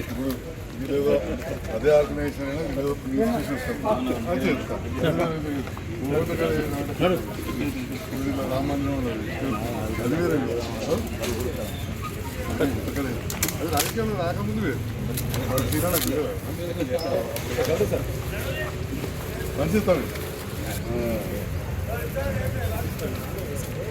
ఇప్పుడు మీరేదో అదే ఆర్గనైజేషన్ అయినా మీరేదో అది చెప్తా రామాన్యం అది అది రాజకీయంలో రాకముందు వేరు పనిచేస్తాను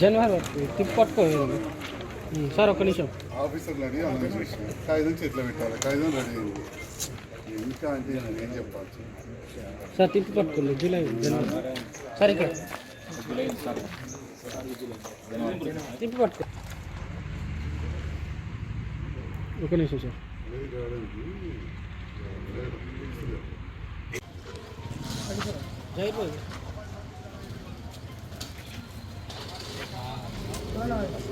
జనవరి తిప్పి పట్టుకో సార్ ఒక్క నిమిషం ఆఫీసర్లు అడిగి అందరూ చేసిన కాగితం చేతిలో పెట్టాలి కాగితం రెడీ అయింది ఇంకా అంటే నేను ఏం చెప్పాలి సార్ తిప్పి పట్టుకోండి జూలై జనవరి సార్ ఇక్కడ తిప్పి పట్టుకో ఒక నిమిషం సార్ జైపోయి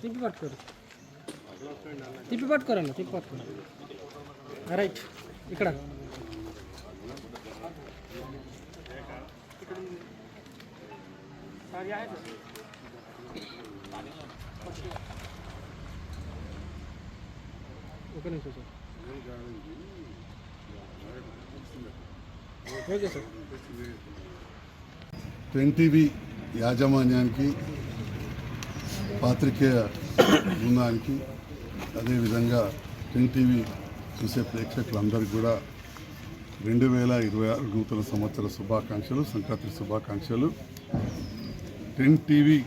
తిప్పి పట్టుకోరు తిప్పి పట్టుకోరన్న తిప్పి పట్టుకోరు రైట్ ఇక్కడ ఒక నిమిషం sir okay sir ten TV యాజమాన్యానికి పాత్రికేయ బృందానికి అదేవిధంగా టెన్ టీవీ చూసే ప్రేక్షకులందరికీ కూడా రెండు వేల ఇరవై ఆరు నూతన సంవత్సర శుభాకాంక్షలు సంక్రాంతి శుభాకాంక్షలు. టెన్ టీవీ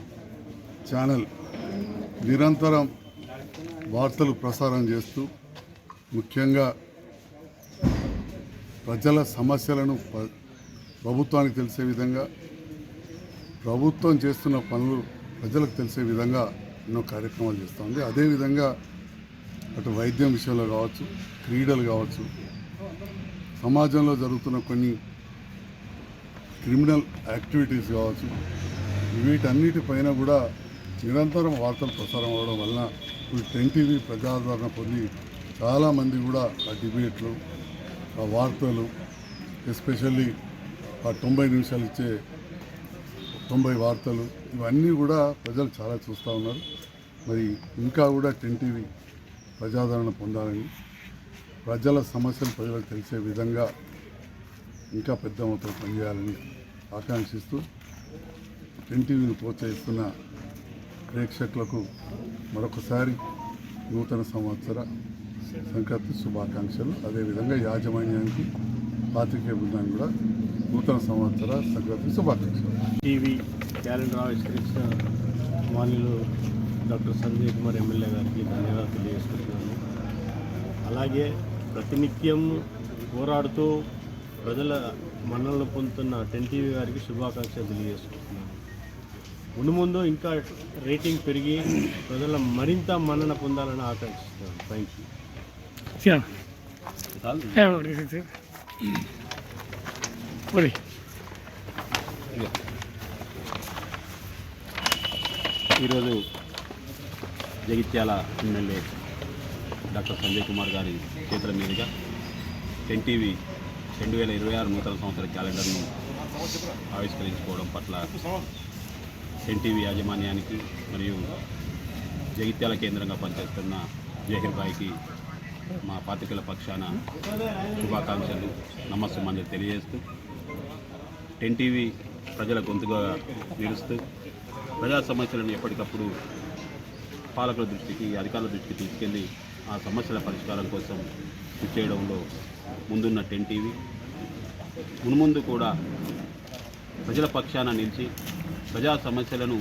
ఛానల్ నిరంతరం వార్తలు ప్రసారం చేస్తూ ముఖ్యంగా ప్రజల సమస్యలను ప్రభుత్వానికి తెలిసే విధంగా ప్రభుత్వం చేస్తున్న పనులు ప్రజలకు తెలిసే విధంగా ఎన్నో కార్యక్రమాలు చేస్తుంది అదేవిధంగా అటు వైద్యం విషయంలో కావచ్చు క్రీడలు కావచ్చు సమాజంలో జరుగుతున్న కొన్ని క్రిమినల్ యాక్టివిటీస్ కావచ్చు వీటన్నిటిపైన కూడా నిరంతరం వార్తలు ప్రసారం అవ్వడం వలన ఇప్పుడు టెన్ టీవీ ప్రజాదరణ పొంది చాలామంది కూడా ఆ డిబేట్లు ఆ వార్తలు ఎస్పెషల్లీ ఆ తొంభై నిమిషాలు ఇచ్చే తొంభై వార్తలు ఇవన్నీ కూడా ప్రజలు చాలా చూస్తూ ఉన్నారు. మరి ఇంకా కూడా టెన్ టీవీ ప్రజాదరణ పొందాలని ప్రజల సమస్యలు ప్రజలకు తెలిసే విధంగా ఇంకా పెద్ద మొత్తం పనిచేయాలని ఆకాంక్షిస్తూ టెన్ టీవీని ప్రోత్సహిస్తున్న ప్రేక్షకులకు మరొకసారి నూతన సంవత్సర సంక్రాంతి శుభాకాంక్షలు. అదేవిధంగా యాజమాన్యానికి పాత్రికేయ బృందాన్ని కూడా నూతన సంవత్సర సంక్రాంతి శుభాకాంక్షలు. టీవీ క్యాలెండర్ ఆవిష్కరించిన మాన్యులు డాక్టర్ సంజయ్ కుమార్ ఎమ్మెల్యే గారికి ధన్యవాదాలు తెలియజేసుకుంటున్నాను. అలాగే ప్రతినిత్యం పోరాడుతూ ప్రజల మన్ననలు పొందుతున్న టెన్ టీవీ గారికి శుభాకాంక్షలు తెలియజేసుకుంటున్నాను. ముందు ముందు ఇంకా రేటింగ్ పెరిగి ప్రజల మరింత మన్నన పొందాలని ఆకాంక్షిస్తున్నాను. థ్యాంక్ యూ మరి. ఈరోజు జగిత్యాల ఎమ్మెల్యే డాక్టర్ సంజయ్ కుమార్ గారి చేతుల మీదుగా ఎన్టీవీ రెండు వేల ఇరవై ఆరు నూతన సంవత్సర క్యాలెండర్ను ఆవిష్కరించుకోవడం పట్ల ఎన్టీవీ యాజమాన్యానికి మరియు జగిత్యాల కేంద్రంగా పనిచేస్తున్న జహీర్ భాయ్కి మా పాతికల పక్షాన శుభాకాంక్షలు నమస్సుమంజలు తెలియజేస్తూ ఎన్టీవీ ప్రజల గొంతుగా నిలుస్తూ ప్రజా సమస్యలను ఎప్పటికప్పుడు పాలకుల దృష్టికి అధికారుల దృష్టికి తీసుకెళ్ళి ఆ సమస్యల పరిష్కారం కోసం కృషి చేయడంలో ముందున్న టెన్ టీవీ. మున్ముందు కూడా ప్రజల పక్షాన నిలిచి ప్రజా సమస్యలను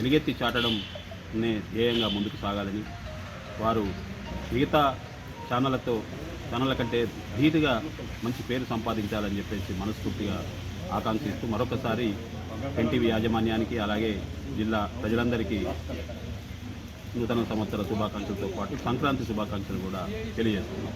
ఎలుగెత్తి చాటడంనే ధ్యేయంగా ముందుకు సాగాలని వారు మిగతా ఛానళ్ళతో ఛానళ్ళ కంటే ధీటుగా మంచి పేరు సంపాదించాలని చెప్పేసి మనస్ఫూర్తిగా ఆకాంక్షిస్తూ మరొకసారి ఎన్టీవీ యాజమాన్యానికి అలాగే జిల్లా ప్రజలందరికీ నూతన సంవత్సర శుభాకాంక్షలతో పాటు సంక్రాంతి శుభాకాంక్షలు కూడా తెలియజేస్తున్నాం.